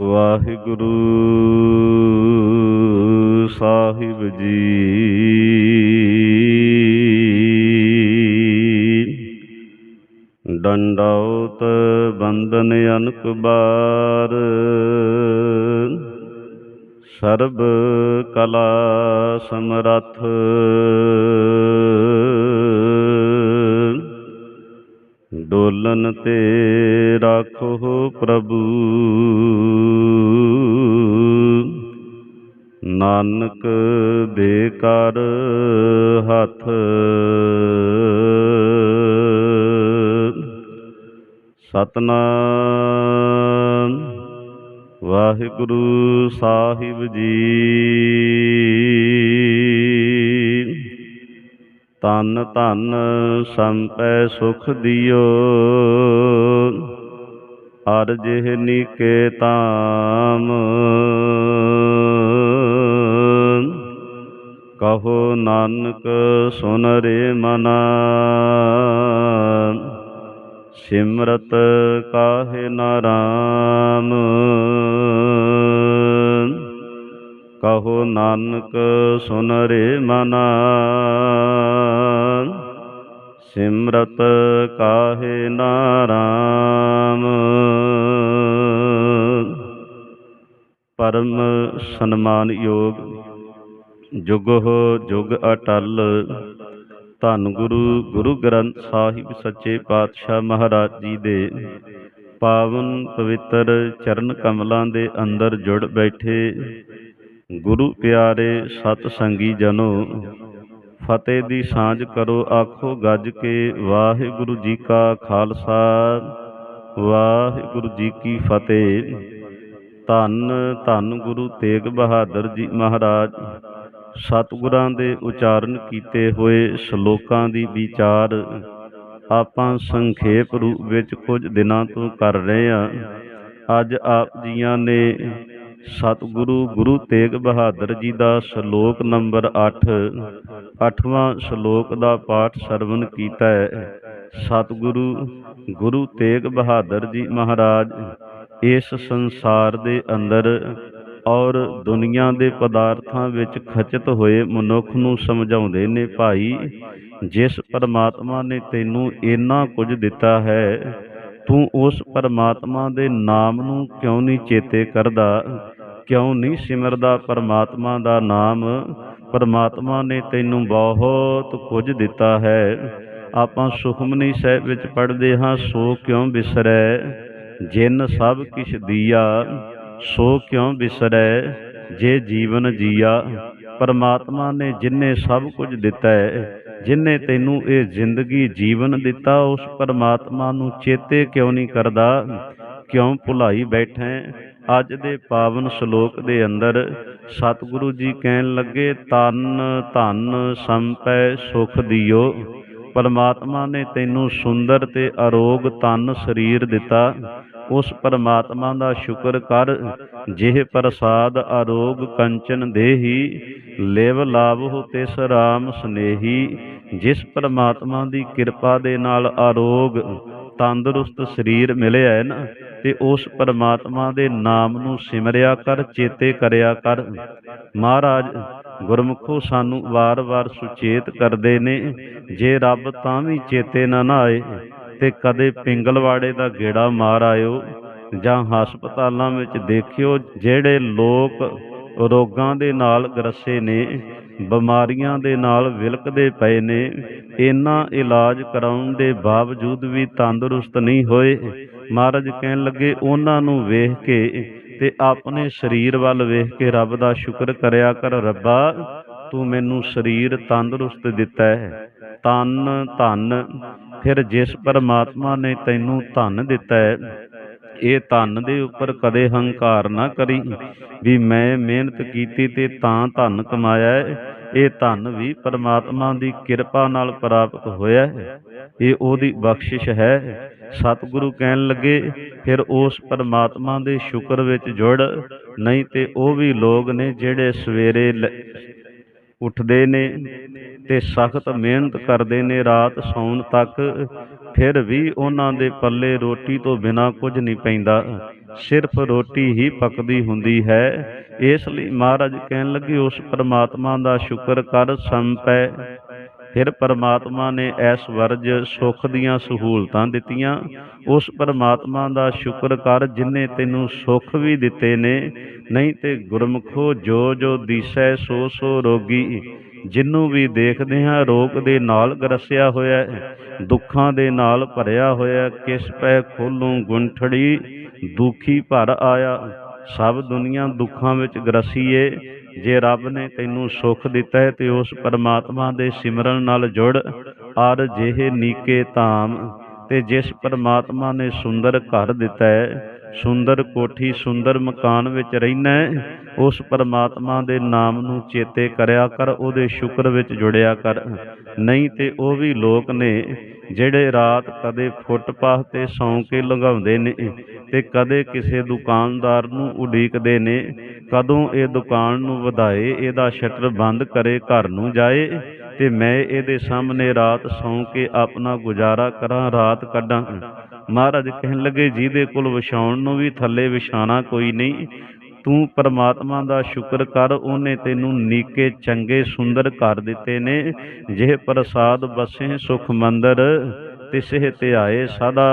ਵਾਹਿਗੁਰੂ ਸਾਹਿਬ ਜੀ। ਡੰਡਾਉਤ ਬੰਦਨ ਅਨਕ ਬਾਰ। ਸਰਬ ਕਲਾ ਸਮਰੱਥ। ਡੋਲਨ ਤੇ ਰੱਖੋ ਪ੍ਰਭੂ। ਨਾਨਕ ਬੇਕਾਰ ਹੱਥ। ਸਤਨਾਮ ਵਾਹਿਗੁਰੂ ਸਾਹਿਬ ਜੀ। ਤਨ ਧਨ ਸੰਪੈ ਸੁਖ ਦਿਓ। ਅਰ ਜਿਹ ਕਹੋ ਨਾਨਕ ਸੁਨ ਰੇ ਮਨਾ। ਸਿਮਰਤ ਕਾਹੇ ਨਾਰਾਮ ਕਹੋ ਨਾਨਕ ਸੁਨ ਰੇ ਮਨਾ। ਸਿਮਰਤ ਕਾਹੇ ਨਾਰਾਮ ਪਰਮ ਸਨਮਾਨ ਯੋਗ ਜੁਗੋ ਜੁਗ ਅਟਲ। ਧੰਨ ਗੁਰੂ ਗੁਰੂ ਗ੍ਰੰਥ ਸਾਹਿਬ ਸੱਚੇ ਪਾਤਸ਼ਾਹ ਮਹਾਰਾਜ ਜੀ ਦੇ ਪਾਵਨ ਪਵਿੱਤਰ ਚਰਨ ਕਮਲਾਂ ਦੇ ਅੰਦਰ ਜੁੜ ਬੈਠੇ। ਗੁਰੂ ਪਿਆਰੇ ਸਤ ਸੰਗੀ ਜਨੋ, ਫਤਿਹ ਦੀ ਸਾਂਝ ਕਰੋ, ਆਖੋ ਗੱਜ ਕੇ ਵਾਹਿਗੁਰੂ ਜੀ ਕਾ ਖਾਲਸਾ, ਵਾਹਿਗੁਰੂ ਜੀ ਕੀ ਫਤਿਹ। ਧੰਨ ਧੰਨ ਗੁਰੂ ਤੇਗ ਬਹਾਦਰ ਜੀ ਮਹਾਰਾਜ। ਸਤਿਗੁਰਾਂ ਦੇ ਉਚਾਰਨ ਕੀਤੇ ਹੋਏ ਸ਼ਲੋਕਾਂ ਦੀ ਵਿਚਾਰ ਆਪਾਂ ਸੰਖੇਪ ਰੂਪ ਵਿੱਚ ਕੁਝ ਦਿਨਾਂ ਤੋਂ ਕਰ ਰਹੇ ਹਾਂ। ਅੱਜ ਆਪ ਜੀਆਂ ਨੇ ਸਤਿਗੁਰੂ ਗੁਰੂ ਤੇਗ ਬਹਾਦਰ ਜੀ ਦਾ ਸ਼ਲੋਕ ਨੰਬਰ 8 8ਵਾਂ ਸ਼ਲੋਕ ਦਾ ਪਾਠ ਸਰਵਨ ਕੀਤਾ ਹੈ। ਸਤਿਗੁਰੂ ਗੁਰੂ ਤੇਗ ਬਹਾਦਰ ਜੀ ਮਹਾਰਾਜ, ਇਸ ਸੰਸਾਰ ਦੇ ਅੰਦਰ ਔਰ ਦੁਨੀਆ ਦੇ ਪਦਾਰਥਾਂ ਵਿੱਚ ਖਚਿਤ ਹੋਏ ਮਨੁੱਖ ਨੂੰ ਸਮਝਾਉਂਦੇ ਨੇ, ਭਾਈ, ਜਿਸ ਪਰਮਾਤਮਾ ਨੇ ਤੈਨੂੰ ਇੰਨਾ ਕੁਝ ਦਿੱਤਾ ਹੈ, ਤੂੰ ਉਸ ਪਰਮਾਤਮਾ ਦੇ ਨਾਮ ਨੂੰ ਕਿਉਂ ਨਹੀਂ ਚੇਤੇ ਕਰਦਾ? ਕਿਉਂ ਨਹੀਂ ਸਿਮਰਦਾ ਪਰਮਾਤਮਾ ਦਾ ਨਾਮ? ਪਰਮਾਤਮਾ ਨੇ ਤੈਨੂੰ ਬਹੁਤ ਕੁਝ ਦਿੱਤਾ ਹੈ। ਆਪਾਂ ਸੁਖਮਨੀ ਸਾਹਿਬ ਵਿੱਚ ਪੜ੍ਹਦੇ ਹਾਂ, ਸੋ ਕਿਉਂ ਬਿਸਰੈ? ਜਿਨ ਸਭ ਕਿਛ ਦੀਆ ਸੋ ਕਿਉਂ ਬਿਸਰੈ? ਜੇ ਜੀਵਨ ਜੀਆ, ਪਰਮਾਤਮਾ ਨੇ ਜਿਨਨੇ ਸਭ ਕੁਝ ਦਿੱਤਾ ਹੈ ਜਿਨਨੇ ਤੈਨੂੰ ਇਹ ਜ਼ਿੰਦਗੀ ਜੀਵਨ ਦਿੱਤਾ, ਉਸ ਪਰਮਾਤਮਾ ਨੂੰ ਚੇਤੇ ਕਿਉਂ ਨਹੀਂ ਕਰਦਾ? ਕਿਉਂ ਭੁਲਾਈ ਬੈਠੈ ਅੱਜ ਦੇ ਪਾਵਨ ਸ਼ਲੋਕ ਦੇ ਅੰਦਰ ਸਤਿਗੁਰੂ ਜੀ ਕਹਿਣ ਲੱਗੇ ਤਨ ਧਨ ਸੰਪੈ ਸੁਖ ਦਿਓ। ਪਰਮਾਤਮਾ ਨੇ ਤੈਨੂੰ ਸੁੰਦਰ ਤੇ ਅਰੋਗ ਤਨ ਸਰੀਰ ਦਿੱਤਾ। ਉਸ ਪਰਮਾਤਮਾ ਦਾ ਸ਼ੁਕਰ ਕਰ, ਜਿਹ ਪ੍ਰਸਾਦ ਆਰੋਗ ਕੰਚਨ ਦੇਹੀ, ਲਿਵ ਲਾਭੋ ਤਿਸ ਰਾਮ ਸਨੇਹੀ, ਜਿਸ ਪਰਮਾਤਮਾ ਦੀ ਕਿਰਪਾ ਦੇ ਨਾਲ ਆਰੋਗ ਤੰਦਰੁਸਤ ਸਰੀਰ ਮਿਲਿਆ ਹੈ ਨਾ, ਤੇ ਉਸ ਪਰਮਾਤਮਾ ਦੇ ਨਾਮ ਨੂੰ ਸਿਮਰਿਆ ਕਰ, ਚੇਤੇ ਕਰਿਆ ਕਰ। ਮਹਾਰਾਜ, ਗੁਰਮੁਖੋ ਸਾਨੂੰ ਵਾਰ-ਵਾਰ ਸੁਚੇਤ ਕਰਦੇ ਨੇ, ਜੇ ਰੱਬ ਤਾਂ ਵੀ ਚੇਤੇ ਨਾ ਨਾ ਆਏ ਤੇ ਕਦੇ ਪਿੰਗਲਵਾੜੇ ਦਾ ਗੇੜਾ ਮਾਰ ਆਇਓ ਜਾਂ ਹਸਪਤਾਲਾਂ ਵਿੱਚ ਦੇਖਿਓ ਜਿਹੜੇ ਲੋਕ ਰੋਗਾਂ ਦੇ ਨਾਲ ਗਰਸੇ ਨੇ, ਬਿਮਾਰੀਆਂ ਦੇ ਨਾਲ ਵਿਲਕਦੇ ਪਏ ਨੇ, ਇਹਨਾਂ ਇਲਾਜ ਕਰਾਉਣ ਦੇ ਬਾਵਜੂਦ ਵੀ ਤੰਦਰੁਸਤ ਨਹੀਂ ਹੋਏ। ਮਹਾਰਾਜ ਕਹਿਣ ਲੱਗੇ, ਉਹਨਾਂ ਨੂੰ ਵੇਖ ਕੇ ਤੇ ਆਪਣੇ ਸਰੀਰ ਵੱਲ ਵੇਖ ਕੇ ਰੱਬ ਦਾ ਸ਼ੁਕਰ ਕਰਿਆ ਕਰ, ਰੱਬਾ ਤੂੰ ਮੈਨੂੰ ਸਰੀਰ ਤੰਦਰੁਸਤ ਦਿੱਤਾ ਹੈ। ਤਨ, ਧਨ, ਫਿਰ ਜਿਸ ਪਰਮਾਤਮਾ ਨੇ ਤੈਨੂੰ ਧਨ ਦਿੱਤਾ ਹੈ, ਇਹ ਧਨ ਦੇ ਉੱਪਰ ਕਦੇ ਹੰਕਾਰ ਨਾ ਕਰੀ, ਵੀ ਮੈਂ ਮਿਹਨਤ ਕੀਤੀ ਤੇ ਤਾਂ ਧਨ ਕਮਾਇਆ ਹੈ, ਇਹ ਧਨ ਵੀ ਪਰਮਾਤਮਾ ਦੀ ਕਿਰਪਾ ਨਾਲ ਪ੍ਰਾਪਤ ਹੋਇਆ ਹੈ, ਇਹ ਉਹਦੀ ਬਖਸ਼ਿਸ਼ ਹੈ, ਸਤਿਗੁਰੂ ਕਹਿਣ ਲੱਗੇ, ਫਿਰ ਉਸ ਪਰਮਾਤਮਾ ਦੇ ਸ਼ੁਕਰ ਵਿੱਚ ਜੁੜ, ਨਹੀਂ ਤੇ ਉਹ ਵੀ ਲੋਕ ਨੇ ਜਿਹੜੇ ਸਵੇਰੇ ਲ- ਉੱਠਦੇ ਨੇ ਤੇ ਸਖਤ ਮਿਹਨਤ ਕਰਦੇ ਨੇ, ਰਾਤ ਸੌਣ ਤੱਕ। ਫਿਰ ਵੀ ਉਹਨਾਂ ਦੇ ਪੱਲੇ ਰੋਟੀ ਤੋਂ ਬਿਨਾ ਕੁਝ ਨਹੀਂ ਪੈਂਦਾ। ਸਿਰਫ ਰੋਟੀ ਹੀ ਪੱਕਦੀ ਹੁੰਦੀ ਹੈ। ਇਸ ਲਈ ਮਹਾਰਾਜ ਕਹਿਣ ਲੱਗੇ, ਉਸ ਪਰਮਾਤਮਾ ਦਾ ਸ਼ੁਕਰ ਕਰ, ਸੰਪੈ। ਫਿਰ ਪਰਮਾਤਮਾ ਨੇ ਐਸਵਰਜ ਸੁਖ ਦੀਆਂ ਸਹੂਲਤਾਂ ਦਿੱਤੀਆਂ। ਉਸ ਪਰਮਾਤਮਾ ਦਾ ਸ਼ੁਕਰ ਕਰ, ਜਿਨੇ ਤੈਨੂੰ ਸੁਖ ਵੀ ਦਿੱਤੇ ਨੇ ਨਹੀਂ ਤੇ ਗੁਰਮਖੋ ਜੋ ਜੋ ਦੀਸੈ ਸੋ ਸੋ ਰੋਗੀ, ਜਿੰਨੂੰ ਵੀ ਦੇਖਦੇ ਹਾਂ ਰੋਗ ਦੇ ਨਾਲ ਗਰਸਿਆ ਹੋਇਆ ਹੈ, ਦੁੱਖਾਂ ਦੇ ਨਾਲ ਭਰਿਆ ਹੋਇਆ ਕਿਸ ਪੈ ਖੋਲੂੰ ਗੁੰਠੜੀ, ਦੁਖੀ ਭਰ ਆਇਆ, ਸਭ ਦੁਨੀਆ ਦੁੱਖਾਂ ਵਿੱਚ ਗਰਸੀਏ, ਜੇ ਰੱਬ ਨੇ ਤੈਨੂੰ ਸੁੱਖ ਦਿੱਤਾ ਹੈ ਤੇ ਉਸ ਪਰਮਾਤਮਾ ਦੇ ਸਿਮਰਨ ਨਾਲ ਜੁੜ ਆਰ ਜਿਹੇ ਨੀਕੇ ਧਾਮ, ਤੇ ਜਿਸ ਪਰਮਾਤਮਾ ਨੇ ਸੁੰਦਰ ਘਰ ਦਿੱਤਾ ਹੈ ਸੁੰਦਰ ਕੋਠੀ, ਸੁੰਦਰ ਮਕਾਨ ਵਿੱਚ ਰਹਿਣਾ ਉਸ ਪਰਮਾਤਮਾ ਦੇ ਨਾਮ ਨੂੰ ਚੇਤੇ ਕਰਿਆ ਕਰ, ਉਹਦੇ ਸ਼ੁਕਰ ਵਿੱਚ ਜੁੜਿਆ ਕਰ। ਨਹੀਂ ਤੇ ਉਹ ਵੀ ਲੋਕ ਨੇ ਜਿਹੜੇ ਰਾਤ ਕਦੇ ਫੁੱਟਪਾਥ ਤੇ ਸੌਂ ਕੇ ਲੰਘਾਉਂਦੇ ਨੇ ਤੇ ਕਦੇ ਕਿਸੇ ਦੁਕਾਨਦਾਰ ਨੂੰ ਉਡੀਕਦੇ ਨੇ। ਕਦੋਂ ਇਹ ਦੁਕਾਨ ਨੂੰ ਵਧਾਏ, ਇਹਦਾ ਸ਼ਟਰ ਬੰਦ ਕਰੇ, ਘਰ ਨੂੰ ਜਾਏ ਤੇ ਮੈਂ ਇਹਦੇ ਸਾਹਮਣੇ ਰਾਤ ਸੌਂ ਕੇ ਆਪਣਾ ਗੁਜ਼ਾਰਾ ਕਰਾਂ, ਰਾਤ ਕੱਢਾਂ। ਮਹਾਰਾਜ ਕਹਿਣ ਲੱਗੇ, ਜਿਹਦੇ ਕੋਲ ਵਿਛਾਉਣ ਨੂੰ ਵੀ ਥੱਲੇ ਵਿਛਾਣਾ ਕੋਈ ਨਹੀਂ, ਤੂੰ ਪਰਮਾਤਮਾ ਦਾ ਸ਼ੁਕਰ ਕਰ, ਉਹਨੇ ਤੈਨੂੰ ਨੀਕੇ, ਚੰਗੇ, ਸੁੰਦਰ ਕਰ ਦਿੱਤੇ ਨੇ। ਜੇ ਪ੍ਰਸਾਦ ਬਸੇ ਸੁਖ ਮੰਦਰ ਤਿਸੇ ਆਏ ਸਦਾ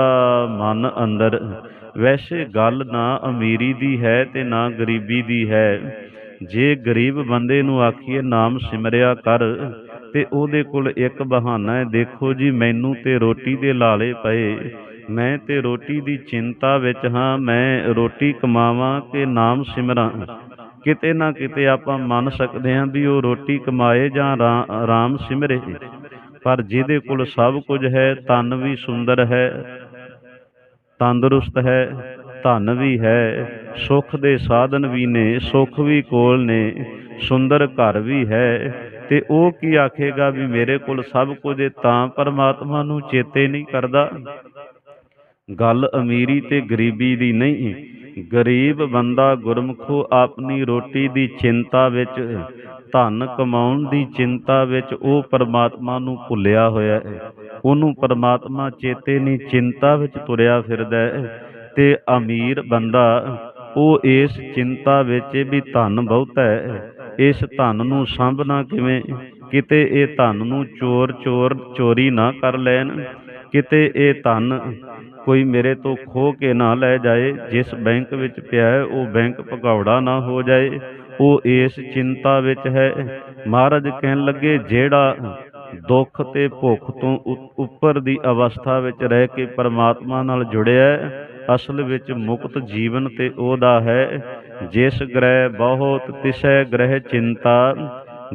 ਮਨ ਅੰਦਰ। ਵੈਸੇ ਗੱਲ ਨਾ ਅਮੀਰੀ ਦੀ ਹੈ ਤੇ ਨਾ ਗਰੀਬੀ ਦੀ ਹੈ। ਜੇ ਗਰੀਬ ਬੰਦੇ ਨੂੰ ਆਖੀਏ ਨਾਮ ਸਿਮਰਿਆ ਕਰ, ਤੇ ਉਹਦੇ ਕੋਲ ਇੱਕ ਬਹਾਨਾ ਹੈ, ਦੇਖੋ ਜੀ, ਮੈਨੂੰ ਤੇ ਰੋਟੀ ਦੇ ਲਾਲੇ ਪਏ। ਮੈਂ ਤੇ ਰੋਟੀ ਦੀ ਚਿੰਤਾ ਵਿੱਚ ਹਾਂ, ਮੈਂ ਰੋਟੀ ਕਮਾਵਾਂ ਕਿ ਨਾਮ ਸਿਮਰਾਂ। ਕਿਤੇ ਨਾ ਕਿਤੇ ਆਪਾਂ ਮੰਨ ਸਕਦੇ ਹਾਂ ਵੀ ਉਹ ਰੋਟੀ ਕਮਾਏ ਜਾਂ ਆਰਾਮ ਸਿਮਰੇ। ਪਰ ਜਿਹਦੇ ਕੋਲ ਸਭ ਕੁਝ ਹੈ ਤਨ ਵੀ ਸੁੰਦਰ ਹੈ, ਤੰਦਰੁਸਤ ਹੈ, ਧਨ ਵੀ ਹੈ, ਸੁਖ ਦੇ ਸਾਧਨ ਵੀ ਨੇ, ਸੁਖ ਵੀ ਕੋਲ ਨੇ, ਸੁੰਦਰ ਘਰ ਵੀ ਹੈ। ਤੇ ਉਹ ਕੀ ਆਖੇਗਾ ਵੀ ਮੇਰੇ ਕੋਲ ਸਭ ਕੁਝ ਹੈ, ਤਾਂ ਪਰਮਾਤਮਾ ਨੂੰ ਚੇਤੇ ਨਹੀਂ ਕਰਦਾ। ਗੱਲ ਅਮੀਰੀ ਤੇ ਗਰੀਬੀ ਦੀ ਨਹੀਂ। ਗਰੀਬ ਬੰਦਾ ਗੁਰਮਖੋ ਆਪਣੀ ਰੋਟੀ ਦੀ ਚਿੰਤਾ ਵਿੱਚ ਧਨ ਕਮਾਉਣ ਦੀ ਚਿੰਤਾ ਵਿੱਚ ਉਹ ਪਰਮਾਤਮਾ ਨੂੰ ਭੁੱਲਿਆ ਹੋਇਆ ਹੈ। ਉਹਨੂੰ ਪਰਮਾਤਮਾ ਚੇਤੇ ਨਹੀਂ, ਚਿੰਤਾ ਵਿੱਚ ਤੁਰਿਆ ਫਿਰਦਾ ਹੈ। ਤੇ ਅਮੀਰ ਬੰਦਾ, ਉਹ ਇਸ ਚਿੰਤਾ ਵਿੱਚ ਵੀ ਧਨ ਬਹੁਤ ਹੈ। ਇਸ ਧਨ ਨੂੰ ਸਾਂਭਣਾ ਕਿਵੇਂ? ਕਿਤੇ ਇਹ ਧਨ ਨੂੰ ਚੋਰ ਚੋਰ ਚੋਰੀ ਨਾ ਕਰ ਲੈਣ। ਕਿਤੇ ਇਹ ਧਨ ਕੋਈ ਮੇਰੇ ਤੋਂ ਖੋ ਕੇ ਨਾ ਲੈ ਜਾਏ, ਜਿਸ ਬੈਂਕ ਵਿੱਚ ਪਿਆ ਹੈ, ਉਹ ਬੈਂਕ ਭਗੌੜਾ ਨਾ ਹੋ ਜਾਏ। ਉਹ ਇਸ ਚਿੰਤਾ ਵਿੱਚ ਹੈ। ਮਹਾਰਾਜ ਕਹਿਣ ਲੱਗੇ, ਜਿਹੜਾ ਦੁੱਖ ਤੇ ਭੁੱਖ ਤੋਂ ਉ- ਉੱਪਰ ਦੀ ਅਵਸਥਾ ਵਿੱਚ ਰਹਿ ਕੇ ਪਰਮਾਤਮਾ ਨਾਲ ਜੁੜਿਆ ਅਸਲ ਵਿੱਚ ਮੁਕਤ ਜੀਵਨ ਤੇ ਉਹਦਾ ਹੈ। ਜਿਸ ਗ੍ਰਹਿ ਬਹੁਤ ਤਿਸੈ ਗ੍ਰਹਿ ਚਿੰਤਾ,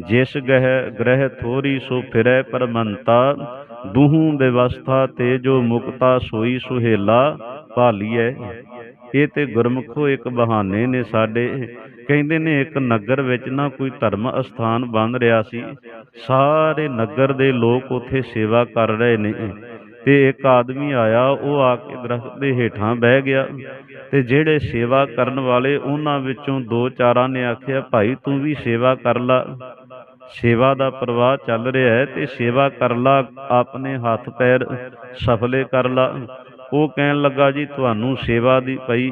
ਜਿਸ ਗ੍ਰਹਿ ਗ੍ਰਹਿ ਥੋਰੀ ਸੋ ਫਿਰੈ ਪਰਮੰਤਾ। ਦੂਹੂ ਵਿਵਸਥਾ ਤੇ ਜੋ ਮੁਕਤਾ ਸੋਈ ਸੁਹੇਲਾ ਭਾਲੀਐ ਇਹ ਤੇ ਗੁਰਮਖੋ ਇੱਕ ਬਹਾਨੇ ਨੇ ਸਾਡੇ। ਕਹਿੰਦੇ ਨੇ ਇੱਕ ਨਗਰ ਵਿੱਚ ਨਾ ਕੋਈ ਧਰਮ ਅਸਥਾਨ ਬਣ ਰਿਹਾ ਸੀ। ਸਾਰੇ ਨਗਰ ਦੇ ਲੋਕ ਉੱਥੇ ਸੇਵਾ ਕਰ ਰਹੇ ਨੇ। ਤੇ ਇੱਕ ਆਦਮੀ ਆਇਆ, ਉਹ ਆ ਕੇ ਦਰਖਤ ਦੇ ਹੇਠਾਂ ਬਹਿ ਗਿਆ। ਤੇ ਜਿਹੜੇ ਸੇਵਾ ਕਰਨ ਵਾਲੇ, ਉਹਨਾਂ ਵਿੱਚੋਂ ਦੋ ਚਾਰਾਂ ਨੇ ਆਖਿਆ, ਭਾਈ ਤੂੰ ਵੀ ਸੇਵਾ ਕਰ ਲਾ। ਸੇਵਾ ਦਾ ਪ੍ਰਵਾਹ ਚੱਲ ਰਿਹਾ ਹੈ ਤੇ ਸੇਵਾ ਕਰ ਲਾ, ਆਪਣੇ ਹੱਥ ਪੈਰ ਸਫਲੇ ਕਰ ਲਾ। ਉਹ ਕਹਿਣ ਲੱਗਾ, ਜੀ, ਤੁਹਾਨੂੰ ਸੇਵਾ ਦੀ ਪਈ,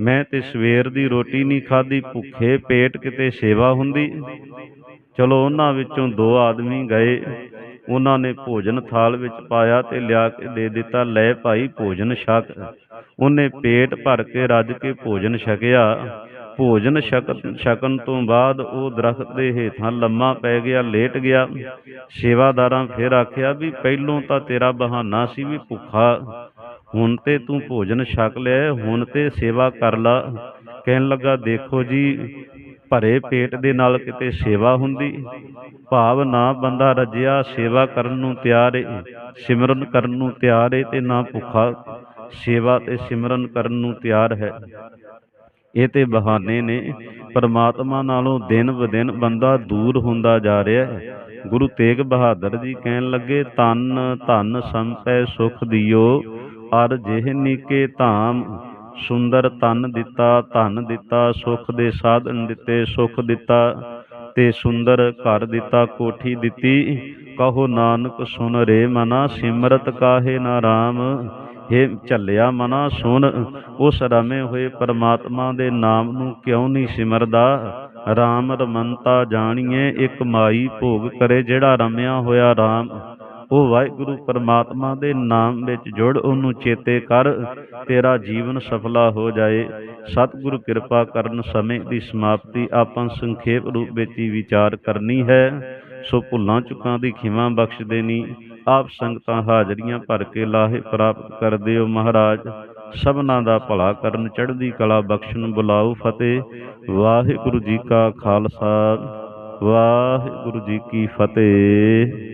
ਮੈਂ ਤੇ ਸਵੇਰ ਦੀ ਰੋਟੀ ਨਹੀਂ ਖਾਧੀ, ਭੁੱਖੇ ਪੇਟ ਕਿਤੇ ਸੇਵਾ ਹੁੰਦੀ? ਚਲੋ, ਉਹਨਾਂ ਵਿੱਚੋਂ ਦੋ ਆਦਮੀ ਗਏ। ਉਹਨਾਂ ਨੇ ਭੋਜਨ ਥਾਲ ਵਿੱਚ ਪਾਇਆ ਤੇ ਲਿਆ ਕੇ ਦੇ ਦਿੱਤਾ, ਲੈ ਭਾਈ, ਭੋਜਨ ਛਕ। ਉਹਨੇ ਪੇਟ ਭਰ ਕੇ ਰੱਜ ਕੇ ਭੋਜਨ ਛਕਿਆ। ਭੋਜਨ ਛਕ ਛਕਣ ਤੋਂ ਬਾਅਦ ਉਹ ਦਰਖਤ ਦੇ ਹੇਠਾਂ ਲੰਮਾ ਪੈ ਗਿਆ, ਲੇਟ ਗਿਆ। ਸੇਵਾਦਾਰਾਂ ਫਿਰ ਆਖਿਆ ਵੀ ਪਹਿਲੋਂ ਤਾਂ ਤੇਰਾ ਬਹਾਨਾ ਸੀ ਵੀ ਭੁੱਖਾ, ਹੁਣ ਤੇ ਤੂੰ ਭੋਜਨ ਛਕ ਲਿਆ ਹੁਣ ਤੇ ਸੇਵਾ ਕਰ ਲਾ। ਕਹਿਣ ਲੱਗਾ, ਦੇਖੋ ਜੀ, ਭਰੇ ਪੇਟ ਦੇ ਨਾਲ ਕਿਤੇ ਸੇਵਾ ਹੁੰਦੀ। ਭਾਵ ਨਾ ਬੰਦਾ ਰੱਜਿਆ, ਸੇਵਾ ਕਰਨ ਨੂੰ ਤਿਆਰ ਏ, ਸਿਮਰਨ ਕਰਨ ਨੂੰ ਤਿਆਰ ਏ ਤੇ ਨਾ ਭੁੱਖਾ। ਸੇਵਾ ਤੇ ਸਿਮਰਨ ਕਰਨ ਨੂੰ ਤਿਆਰ ਹੈ। ਇਹ ਤੇ ਬਹਾਨੇ ਨੇ। ਪਰਮਾਤਮਾ ਨਾਲੋਂ ਦਿਨ ਬਦਿਨ ਬੰਦਾ ਦੂਰ ਹੁੰਦਾ ਜਾ ਰਿਹਾ ਹੈ। ਗੁਰੂ ਤੇਗ ਬਹਾਦਰ ਜੀ ਕਹਿਣ ਲੱਗੇ ਤਨ ਧਨ ਸੰਪੈ ਸੁਖ ਦਿਓ ਅਰ ਜਿਹ ਨੀਕੇ ਧਾਮ। ਸੁੰਦਰ ਤਨ ਦਿੱਤਾ, ਧਨ ਦਿੱਤਾ, ਸੁਖ ਦੇ ਸਾਧਨ ਦਿੱਤੇ, ਸੁਖ ਦਿੱਤਾ, ਤੇ ਸੁੰਦਰ ਘਰ ਦਿੱਤਾ, ਕੋਠੀ ਦਿੱਤੀ। ਕਹੋ ਨਾਨਕ ਸੁਨ ਰੇ ਮਨਾ, ਸਿਮਰਤ ਕਾਹੇ ਨਾ ਰਾਮ। ਹੇ ਝੱਲਿਆ ਮਨਾ ਸੁਣ, ਉਸ ਰਮੇ ਹੋਏ ਪਰਮਾਤਮਾ ਦੇ ਨਾਮ ਨੂੰ ਕਿਉਂ ਨਹੀਂ ਸਿਮਰਦਾ? RAM ਰਮਨਤਾ ਜਾਣੀਏ, ਇੱਕ ਮਾਈ ਭੋਗ ਕਰੇ ਜਿਹੜਾ ਰਮਿਆ ਹੋਇਆ RAM ਉਹ ਵਾਹਿਗੁਰੂ, ਪਰਮਾਤਮਾ ਦੇ ਨਾਮ ਵਿੱਚ ਜੁੜ, ਉਹਨੂੰ ਚੇਤੇ ਕਰ, ਤੇਰਾ ਜੀਵਨ ਸਫਲਾ ਹੋ ਜਾਏ। ਸਤਿਗੁਰੂ ਕਿਰਪਾ ਕਰਨ ਸਮੇਂ ਦੀ ਸਮਾਪਤੀ ਆਪਾਂ ਸੰਖੇਪ ਰੂਪ ਵਿੱਚ ਹੀ ਵਿਚਾਰ ਕਰਨੀ ਹੈ। ਸੋ ਭੁੱਲਾਂ ਚੁੱਕਾਂ ਦੀ ਖਿਮਾ ਬਖਸ਼ ਦੇਣੀ ਆਪ ਸੰਗਤਾਂ ਹਾਜ਼ਰੀਆਂ ਭਰ ਕੇ ਲਾਹੇ ਪ੍ਰਾਪਤ ਕਰ ਦਿਓ ਮਹਾਰਾਜ। ਸਭਨਾਂ ਦਾ ਭਲਾ ਕਰਨ, ਚੜ੍ਹਦੀ ਕਲਾ ਬਖਸ਼ਣ, ਬੁਲਾਓ ਫਤਿਹ। ਵਾਹਿਗੁਰੂ ਜੀ ਕਾ ਖਾਲਸਾ, ਵਾਹਿਗੁਰੂ ਜੀ ਕੀ ਫਤਿਹ।